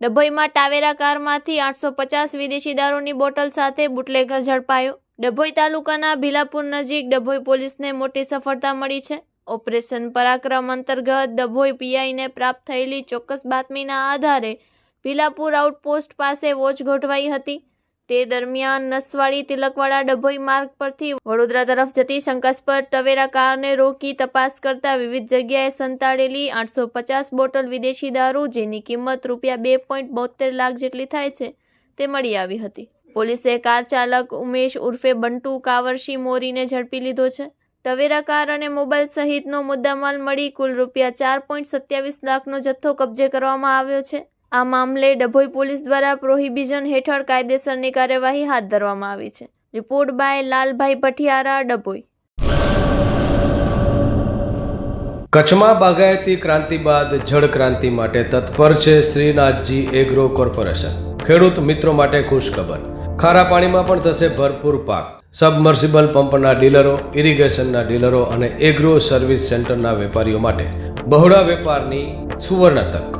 ડભોઈમાં Tavera કારમાંથી આઠસો પચાસ વિદેશી દારૂની બોટલ સાથે બુટલેગર ઝડપાયો. ડભોઈ તાલુકાના ભીલાપુર નજીક ડભોઈ પોલીસને મોટી સફળતા મળી છે. ઓપરેશન પરાક્રમ અંતર્ગત ડભોઈ પીઆઈને પ્રાપ્ત થયેલી ચોક્કસ બાતમીના આધારે ભીલાપુર આઉટપોસ્ટ પાસે વોચ ગોઠવાઈ હતી. તે દરમિયાન નસવાડી તિલકવાડા ડભોઈ માર્ગ પરથી વડોદરા તરફ જતી શંકાસ્પદ ટવેરા કારને રોકી તપાસ કરતા વિવિધ જગ્યાએ સંતાડેલી આઠસો પચાસ બોટલ વિદેશી દારૂ, જેની કિંમત રૂપિયા બે પોઈન્ટ બોતેર લાખ જેટલી થાય છે, તે મળી આવી હતી. પોલીસે કાર ચાલક ઉમેશ ઉર્ફે બંટુ કાવરશી મોરીને ઝડપી લીધો છે. ટવેરા કાર અને મોબાઈલ સહિતનો મુદ્દામાલ મળી કુલ રૂપિયા ચાર પોઈન્ટ સત્યાવીસ લાખનો જથ્થો કબજે કરવામાં આવ્યો છે. આ મામલે ડભોઈ પોલીસ દ્વારા પ્રોહિબિશન હેઠળ કાયદેસરની કાર્યવાહી હાથ ધરવામાં આવી છે. Report by Lalbhai Bhathiyara, Dabhoi. કચ્છમાં બાગાયતી ક્રાંતિ બાદ જળ ક્રાંતિ માટે તત્પર છે શ્રીનાથજી એગ્રો કોર્પોરેશન. ખેડૂત મિત્રો માટે ખુશખબર. ખારા પાણીમાં પણ થશે ભરપૂર પાક. સબમર્સિબલ પંપના ડીલરો, ઇરિગેશનના ડીલરો અને એગ્રો સર્વિસ સેન્ટરના વેપારીઓ માટે બહોળા વેપારની સુવર્ણ તક.